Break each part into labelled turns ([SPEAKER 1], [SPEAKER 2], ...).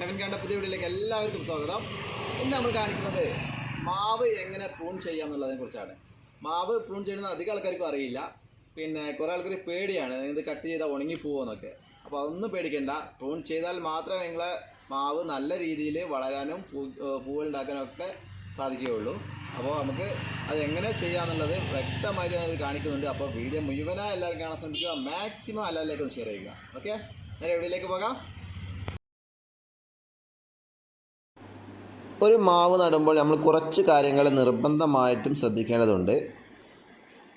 [SPEAKER 1] Kevin കണ്ട പുതിയ വീഡിയോയിലേക്ക് എല്ലാവർക്കും സ്വാഗതം. ഇന്ന് നമ്മൾ കാണിക്കുന്നത് മാവ് എങ്ങനെ പ്രൂൺ ചെയ്യാം എന്നുള്ളതിനെ കുറിച്ചാണ്. മാവ് പ്രൂൺ ചെയ്യുന്നത് അധികം ആൾക്കാർക്കും അറിയില്ല. പിന്നെ കുറേ ആൾക്കാർ പേടിയാണ്. ഇത് കട്ട് ചെയ്താൽ ഉണങ്ങി പോകുമെന്നൊക്കെ അപ്പോൾ അതൊന്നും പേടിക്കേണ്ട. പ്രൂൺ ചെയ്താൽ മാത്രമേ നിങ്ങളെ മാവ് നല്ല രീതിയിൽ വളരാനും പൂ- ഒക്കെ സാധിക്കുകയുള്ളൂ. അപ്പോൾ നമുക്ക് അത് എങ്ങനെ ചെയ്യാമെന്നുള്ളത് വ്യക്തമായിട്ട് അത് കാണിക്കുന്നുണ്ട്. അപ്പോൾ വീഡിയോ മുഴുവനായി എല്ലാവരും കാണാൻ ശ്രമിക്കുക. മാക്സിമം എല്ലാവരിലേക്കും ഷെയർ ചെയ്യുക. ഓക്കെ നേരെ എവിടെയിലേക്ക് പോകാം. ഒരു മാവ് നടുമ്പോൾ നമ്മൾ കുറച്ച് കാര്യങ്ങൾ നിർബന്ധമായിട്ടും ശ്രദ്ധിക്കേണ്ടതുണ്ട്.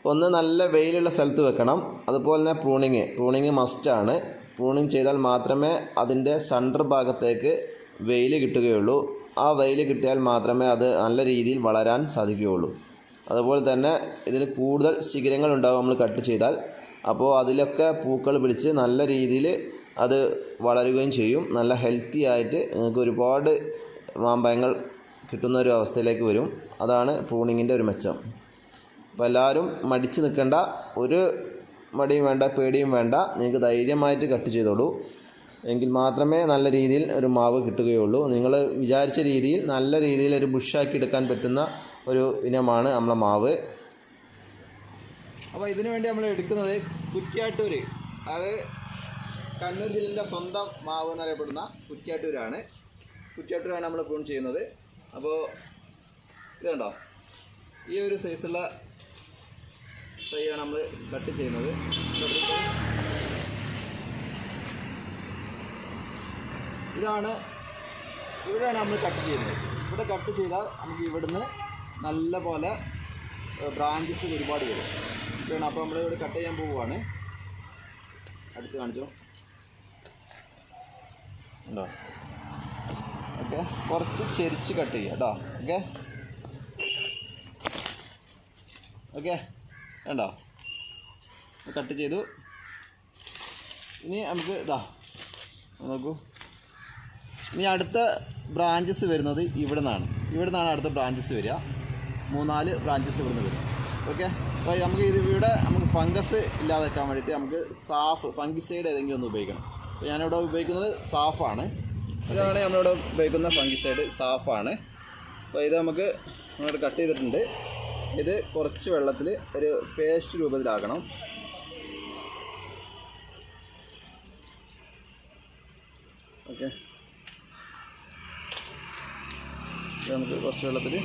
[SPEAKER 1] ഒന്ന് നല്ല വെയിലുള്ള സ്ഥലത്ത് വെക്കണം. അതുപോലെ തന്നെ പ്രൂണിങ്. പ്രൂണിങ് മസ്റ്റാണ് പ്രൂണിങ് ചെയ്താൽ മാത്രമേ അതിന്റെ സണ്ടർ ഭാഗത്തേക്ക് വെയിൽ കിട്ടുകയുള്ളൂ. ആ വെയിൽ കിട്ടിയാൽ മാത്രമേ അത് നല്ല രീതിയിൽ വളരാൻ സാധിക്കുകയുള്ളൂ. അതുപോലെ തന്നെ ഇതിൽ കൂടുതൽ ശിഖരങ്ങൾ ഉണ്ടാകും നമ്മൾ കട്ട് ചെയ്താൽ. അപ്പോൾ അതിലൊക്കെ പൂക്കൾ പിടിച്ച് നല്ല രീതിയിൽ അത് വളരുകയും ചെയ്യും. നല്ല ഹെൽത്തി ആയിട്ട് നിങ്ങൾക്ക് ഒരുപാട് മാമ്പഴങ്ങൾ കിട്ടുന്ന ഒരു അവസ്ഥയിലേക്ക് വരും. അതാണ് പ്രൂണിങ്ങിന്റെ ഒരു മെച്ചം. അപ്പോൾ എല്ലാവരും മടിച്ച് നിൽക്കേണ്ട. ഒരു മടിയും വേണ്ട പേടിയും വേണ്ട. നിങ്ങൾക്ക് ധൈര്യമായിട്ട് കട്ട് ചെയ്തോളൂ. എങ്കിൽ മാത്രമേ നല്ല രീതിയിൽ ഒരു മാവ് കിട്ടുകയുള്ളൂ. നിങ്ങൾ വിചാരിച്ച രീതിയിൽ നല്ല രീതിയിൽ ഒരു ബുഷാക്കി എടുക്കാൻ പറ്റുന്ന ഒരു ഇനമാണ് നമ്മളെ മാവ്. അപ്പോൾ ഇതിനു വേണ്ടി നമ്മൾ എടുക്കുന്നത് കുറ്റ്യാട്ടൂർ അത് കണ്ണൂർ ജില്ലയിലെ സ്വന്തം മാവ് എന്നറിയപ്പെടുന്ന കുറ്റ്യാട്ടൂരാണ്. കുറ്റ്യാട്ടൂരാണ് നമ്മൾ പ്രൂൺ ചെയ്യുന്നത്. അപ്പോൾ ഇത് കണ്ടോ? ഈ ഒരു സൈസുള്ള തൈയാണ് നമ്മൾ കട്ട് ചെയ്യുന്നത്. ഇതാണ് ഇവിടെയാണ് നമ്മൾ കട്ട് ചെയ്യുന്നത്. ഇവിടെ കട്ട് ചെയ്താൽ നമുക്ക് ഇവിടുന്ന് നല്ല പോലെ ബ്രാഞ്ചസ് ഒരുപാട് വരും. ഇതാണ് അപ്പോൾ നമ്മൾ ഇവിടെ കട്ട് ചെയ്യാൻ പോവുകയാണ്. അടുത്ത് കാണിച്ചോ. ഉണ്ടോ ഓക്കെ കുറച്ച് ചെരിച്ച് കട്ട് ചെയ്യുക കേട്ടോ. ഓക്കെ? ഓക്കെ? വേണ്ടോ കട്ട് ചെയ്തു. ഇനി നമുക്ക് ഇതാ നോക്കൂ. ഇനി അടുത്ത ബ്രാഞ്ചസ് വരുന്നത് ഇവിടെ നിന്നാണ് ഇവിടെ നിന്നാണ് അടുത്ത ബ്രാഞ്ചസ് വരിക. മൂന്നാൽ ബ്രാഞ്ചസ് ഇവിടെ നിന്ന് വരും. ഓക്കെ? അപ്പോൾ നമുക്ക് ഇത് ഇവിടെ നമുക്ക് ഫംഗസ് ഇല്ലാതെക്കാൻ വേണ്ടിയിട്ട് നമുക്ക് സാഫ് ഫംഗിസൈഡ് ഏതെങ്കിലും ഒന്ന് ഉപയോഗിക്കണം. അപ്പോൾ ഞാനിവിടെ ഉപയോഗിക്കുന്നത് സാഫാണ് ഇതാണ് നമ്മളിവിടെ ഉപയോഗിക്കുന്ന ഫംഗിസൈഡ് സാഫാണ്. അപ്പോൾ ഇത് നമുക്ക് നമ്മളിവിടെ കട്ട് ചെയ്തിട്ടുണ്ട്. ഇത് കുറച്ച് വെള്ളത്തിൽ ഒരു പേസ്റ്റ് രൂപത്തിലാക്കണം. ഓക്കെ. നമുക്ക് കുറച്ച് വെള്ളത്തിൽ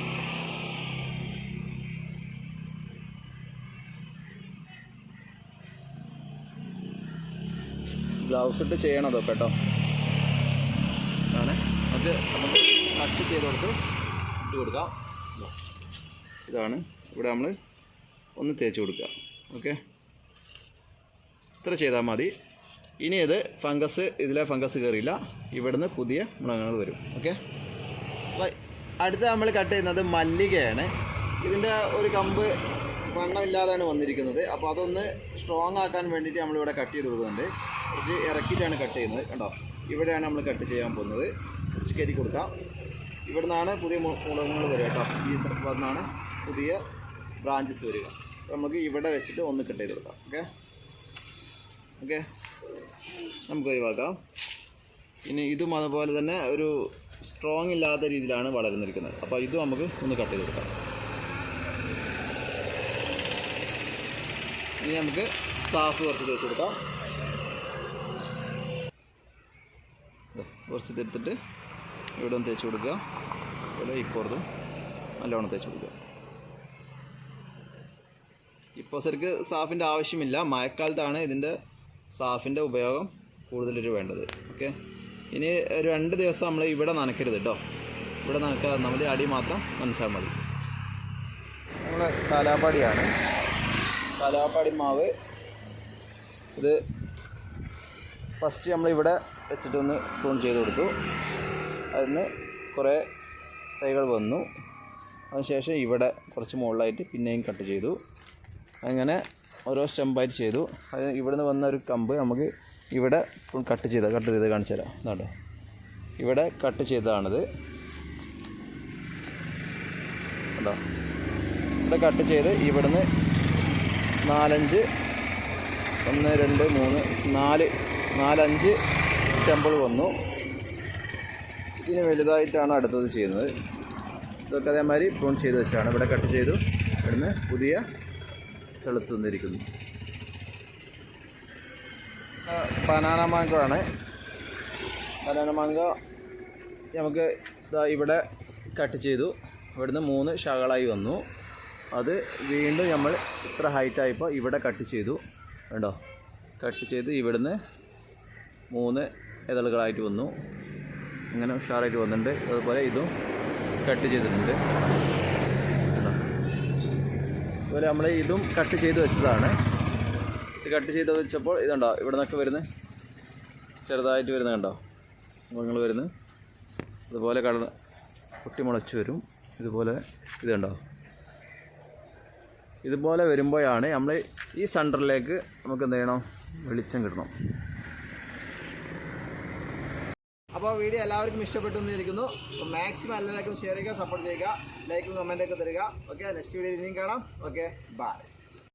[SPEAKER 1] ഗ്ലൗസ് ഇട്ട് ചെയ്യണം അതൊക്കെ കേട്ടോ അത് നമുക്ക് കട്ട് ചെയ്ത് കൊടുത്ത് ഇട്ട് കൊടുക്കാം. ഇതാണ്. ഇവിടെ നമ്മൾ ഒന്ന് തേച്ച് കൊടുക്കുക. ഓക്കെ? ഇത്ര ചെയ്താൽ മതി. ഇനി ഇത് ഫംഗസ് ഇതിലെ ഫംഗസ് കയറിയില്ല. ഇവിടുന്ന് പുതിയ മുളകങ്ങൾ വരും. ഓക്കെ? അടുത്ത നമ്മൾ കട്ട് ചെയ്യുന്നത് മല്ലികയാണ്. ഇതിന്റെ ഒരു കമ്പ് വണ്ണമില്ലാതാണ് വന്നിരിക്കുന്നത്. അപ്പോൾ അതൊന്ന് സ്ട്രോങ് ആക്കാൻ വേണ്ടിയിട്ട് നമ്മളിവിടെ കട്ട് ചെയ്ത് കൊടുക്കുന്നുണ്ട്. കുറച്ച് ഇറക്കിയിട്ടാണ് കട്ട് ചെയ്യുന്നത്. കണ്ടോ? ഇവിടെയാണ് നമ്മൾ കട്ട് ചെയ്യാൻ പോകുന്നത്. കുറച്ച് കയറ്റി കൊടുക്കാം. ഇവിടെ നിന്നാണ് പുതിയ മുളകങ്ങൾ വരിക കേട്ടോ. ഈ സ്ഥലത്ത് നിന്നാണ് പുതിയ ബ്രാഞ്ചസ് വരിക. നമുക്ക് ഇവിടെ വെച്ചിട്ട് ഒന്ന് കട്ട് ചെയ്ത് കൊടുക്കാം. ഓക്കെ? ഓക്കെ? നമുക്ക് ഒഴിവാക്കാം. ഇനി ഇതും അതുപോലെ തന്നെ ഒരു സ്ട്രോങ് ഇല്ലാത്ത രീതിയിലാണ് വളർന്നിരിക്കുന്നത്. അപ്പോൾ ഇതും നമുക്ക് ഒന്ന് കട്ട് ചെയ്ത് കൊടുക്കാം. ഇനി നമുക്ക് സാഫ് കുറച്ച് തേച്ച് കൊടുക്കാം. കുറച്ച് എടുത്തിട്ട് ഇവിടെ തേച്ച് കൊടുക്കുക. ഇവിടെ ഇപ്പുറത്തും നല്ലോണം തേച്ച് കൊടുക്കുക. ഇപ്പോൾ ശരിക്ക് സാഫിന്റെ ആവശ്യമില്ല. മഴക്കാലത്താണ് ഇതിന്റെ സാഫിന്റെ ഉപയോഗം കൂടുതലൊരു വേണ്ടത്. ഓക്കെ? ഇനി രണ്ട് ദിവസം നമ്മൾ ഇവിടെ നനയ്ക്കരുത് കേട്ടോ ഇവിടെ നനക്കാതെ നമ്മൾ അടി മാത്രം നനച്ചാൽ മതി. നമ്മൾ കാലാപ്പാടിയാണ്. കാലാപ്പാടി മാവ് ഇത് ഫസ്റ്റ് നമ്മളിവിടെ വെച്ചിട്ടൊന്ന് ക്ലൂൺ ചെയ്ത് കൊടുത്തു. അതിന് കുറേ തൈകൾ വന്നു. അതിനുശേഷം ഇവിടെ കുറച്ച് മുകളിലായിട്ട് പിന്നെയും കട്ട് ചെയ്തു. അങ്ങനെ ഓരോ സ്റ്റെമ്പായിട്ട് ചെയ്തു. അത് ഇവിടുന്ന് വന്ന ഒരു കമ്പ് നമുക്ക് ഇവിടെ കട്ട് ചെയ്ത കട്ട് ചെയ്ത് കാണിച്ചു തരാം. എന്നാട്ടോ ഇവിടെ കട്ട് ചെയ്തതാണിത്. കേട്ടോ ഇവിടെ കട്ട് ചെയ്ത് ഇവിടുന്ന് നാലഞ്ച് ഒന്ന് രണ്ട് മൂന്ന് നാല് നാലഞ്ച് സ്റ്റെമ്പിൾ വന്നു.
[SPEAKER 2] ഇതിന് വലുതായിട്ടാണ് അടുത്തത് ചെയ്യുന്നത്. ഇതൊക്കെ അതേമാതിരി പ്രൂൺ ചെയ്ത് വെച്ചാണ്. ഇവിടെ കട്ട് ചെയ്തു. ഇവിടുന്ന് പുതിയ തെളുത്ത് വന്നിരിക്കുന്നു. ബനാന മാങ്കോ ആണ്. ബനാന മാങ്കോ നമുക്ക് ഇതാ ഇവിടെ കട്ട് ചെയ്തു. ഇവിടുന്ന് മൂന്ന് ശകളായി വന്നു. അത് വീണ്ടും നമ്മൾ ഇത്ര ഹൈറ്റായപ്പോൾ ഇവിടെ കട്ട് ചെയ്തു. കണ്ടോ? കട്ട് ചെയ്ത് ഇവിടുന്ന് മൂന്ന് ഇതളുകളായിട്ട് വന്നു. ഇങ്ങനെ ഉഷാറായിട്ട് വന്നിട്ടുണ്ട്. അതുപോലെ ഇതും കട്ട് ചെയ്തിട്ടുണ്ട്. അതുപോലെ നമ്മൾ ഇതും കട്ട് ചെയ്ത് വെച്ചതാണ്. ഇത് കട്ട് ചെയ്ത് വെച്ചപ്പോൾ ഇതുണ്ടോ? ഇവിടെ നിന്നൊക്കെ വരുന്ന ചെറുതായിട്ട് വരുന്ന കണ്ടോ? മൃഗങ്ങൾ വരുന്ന. അതുപോലെ കട പൊട്ടിമുളച്ച് വരും. ഇതുപോലെ ഇതുണ്ടോ? ഇതുപോലെ വരുമ്പോഴാണ് നമ്മൾ ഈ സെന്ററിലേക്ക് നമുക്ക് എന്ത് ചെയ്യണം? വെളിച്ചം കിട്ടണം.
[SPEAKER 1] അപ്പോൾ വീഡിയോ എല്ലാവർക്കും ഇഷ്ടപ്പെട്ടു എന്നിരിക്കുന്നു അപ്പോൾ മാക്സിമം എല്ലാവർക്കും ഷെയർ ചെയ്യുക സപ്പോർട്ട് ചെയ്യുക ലൈക്കും കമന്റൊക്കെ തരിക. ഓക്കെ നെക്സ്റ്റ് വീഡിയോ ഇനിയും കാണാം. Okay bye